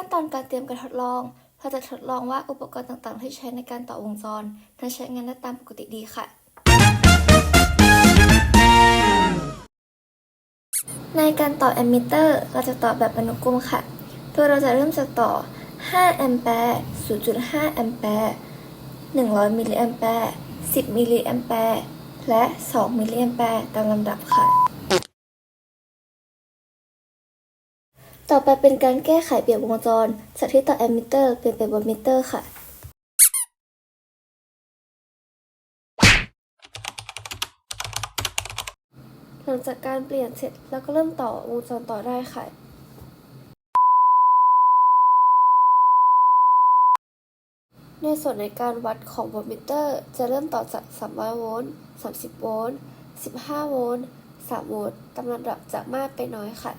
ั้นตอนการเตรียมการทดลองเราจะทดลองว่าอุปกรณ์ต่างๆ ที่ใช้ในการต่อวงจรนั้นใช้งานได้ตามปกติดีค่ะ ในการต่อแอมมิเตอร์เราจะต่อแบบอนุกรมค่ะ โดยเราจะเริ่มจากต่อ 5 แอมแปร์ 0.5 แอมแปร์ 100 มิลลิแอมแปร์ 10 มิลลิแอมแปร์ และ 2 มิลลิแอมแปร์ตามลำดับค่ะ ต่อไปเป็นการแก้ไขเปลี่ยนวงจร จากที่ต่อแอมมิเตอร์เปลี่ยนเป็นวอลมิเตอร์ค่ะ หลังจากการเปลี่ยนเสร็จแล้วก็เริ่มต่อวงจรต่อได้ค่ะในส่วนในการวัดของโวลต์มิเตอร์ จะเริ่มต่อจาก 300 โวลต์ 30 โวลต์ 15 โวลต์ 3 โวลต์ตามลำดับจากมากไปน้อยค่ะ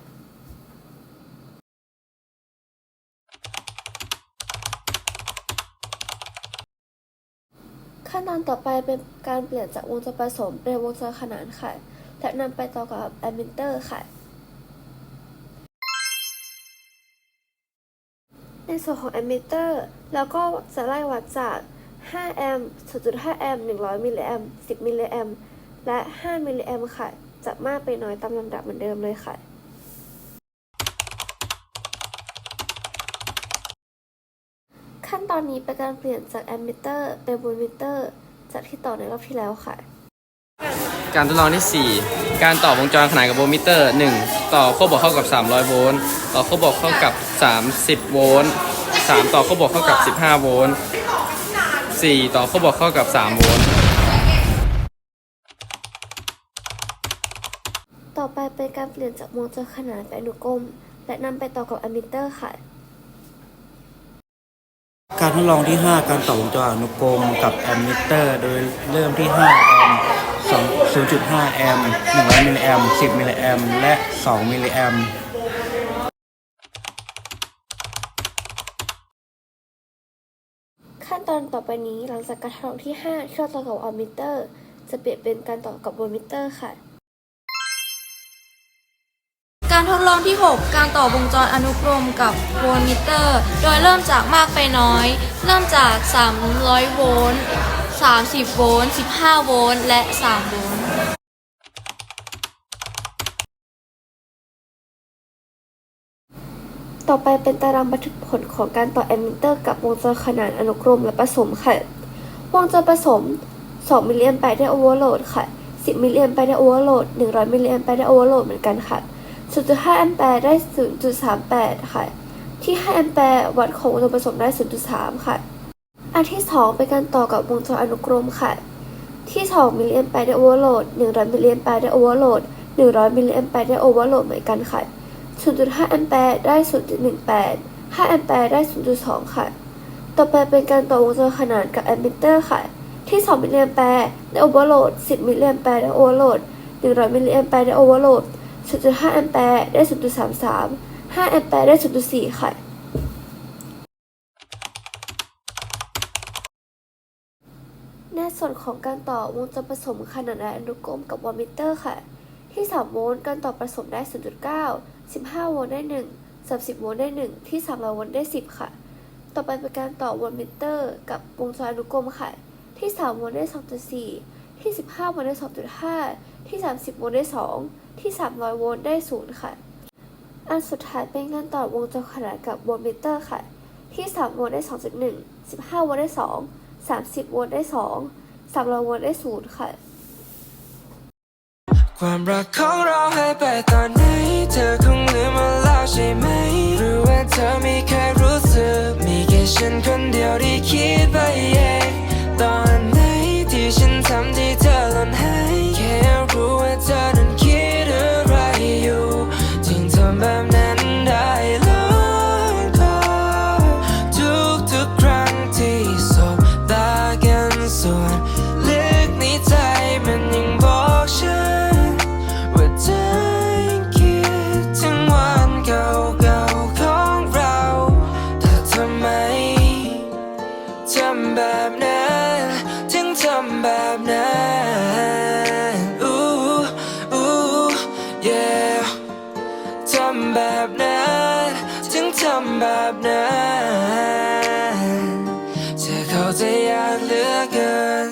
ขั้นตอนต่อไปเป็นการเปลี่ยนจากวงจรผสมเป็นวงจรขนานค่ะ และนำไปต่อกับแอมมิเตอร์ค่ะ ในส่วนของแอมมิเตอร์เราก็จะไล่วัดจาก 5 แอมป์ 0.5 แอมป์ 100 มิลลิแอมป์ 10 มิลลิแอมป์ และ 5 มิลลิแอมป์ค่ะจากมากไปน้อยตามลำดับเหมือนเดิมเลยค่ะ ขั้นตอนนี้เป็นการเปลี่ยนจากแอมมิเตอร์เป็นโวลต์มิเตอร์จากที่ต่อในรอบที่แล้วค่ะ การทดลองที่ 4 การต่อวงจรขนานกับโวลต์มิเตอร์ 1 ต่อขั้วบวกเข้ากับ 300 โวลต์ ต่อขั้วบวกเข้ากับ 30 โวลต์ 3 ต่อขั้วบวกเข้ากับ 15 โวลต์ 4 ต่อขั้วบวกเข้ากับ 3 โวลต์ ต่อไปเป็นการเปลี่ยนจากวงจรขนานไปอนุกรมและนำไปต่อกับแอมมิเตอร์ค่ะ การทดลองที่ 5 การต่อวงจรอนุกรมกับแอมมิเตอร์ โดยเริ่มที่ 5 แอมป์0.5 แอมป์100มิลลิแอมป์10 มิลลิแอมป์และ 2 มิลลิแอมป์ขั้นตอนต่อไปนี้หลังจากการทดลองที่ 5 ที่เราต่อกับแอมมิเตอร์ จะเปลี่ยนเป็นการต่อกับโวลต์มิเตอร์ค่ะ การทดลองที่ 6 การต่อวงจรอนุกรมกับโวลต์มิเตอร์ โดยเริ่มจากมากไปน้อย เริ่มจาก 300 โวลต์ 30 โวลต์ 15 โวลต์ และ 3 โวลต์ต่อไปเป็นตารางบันทึกผลของการต่อแอมมิเตอร์กับวงจรขนานอนุกรมและผสมค่ะ วงจรผสม 2 มิลลิแอมป์ได้โอเวอร์โหลดค่ะ 10 มิลลิแอมป์ได้โอเวอร์โหลด 100 มิลลิแอมแปร์ได้โอเวอร์โหลดเหมือนกันค่ะ 0.5 แอมแปร์ได้ 0.38 ค่ะ ที่ 5 แอมแปร์วัดของวงจรผสมได้ 0.3 ค่ะ อันที่ 2 เป็นการต่อกับวงจรอนุกรมค่ะ ที่ 2 มิลลิแอมแปร์ได้โอเวอร์โหลด 100 มิลลิแอมแปร์ได้โอเวอร์โหลด 100 มิลลิแอมแปร์ได้โอเวอร์โหลดเหมือนกันค่ะ 0.5 แอมแปร์ได้ 0.18 5 แอมแปร์ได้ 0.2 ค่ะ ต่อไปเป็นการต่อวงจรขนานกับแอมมิเตอร์ค่ะ ที่ 2 มิลลิแอมแปร์ได้โอเวอร์โหลด 10 มิลลิแอมแปร์ได้โอเวอร์โหลด 100 มิลลิแอมแปร์ได้โอเวอร์โหลด 0.5 แอมแปร์ได้ 0.33 5 แอมแปร์ได้ 0.4 ค่ะ ในส่วนของการต่อวงจรผสมขนาดและอนุกรมกับวอลมิเตอร์ค่ะ ที่ 3 โวลต์การต่อผสมได้ 0.9 15 โวลต์ได้ 1 30 โวลต์ได้ 1 ที่ 300 โวลต์ได้ 10 ค่ะ ต่อไปเป็นการต่อวอลมิเตอร์กับวงจรอนุกรมค่ะ ที่ 3 โวลต์ได้ 2.4 ที่ 15 โวลต์ได้ 2.5 ที่ 30 โวลต์ได้ 2 ที่ 300 โวลต์ได้ 0 ค่ะ อันสุดท้ายเป็นการต่อวงจรขนาดกับโวลต์มิเตอร์ค่ะ ที่ 3 โวลต์ได้ 2.1 15 โวลต์ได้ 2 30 โวลต์ได้ 2 300 โวลต์ได้ 0 ค่ะ ความรักของเราให้ไปตอนไหนเธอคงลืมอะไร ส่วนลึกในใจมันยังบอกฉัน ว่าเธอยังคิดถึงวันเก่าๆของเราแต่ทำไมทำแบบนั้นถึงทำแบบนั้นอู้อู้ yeah ทำแบบนั้นถึงทำแบบนั้น the 根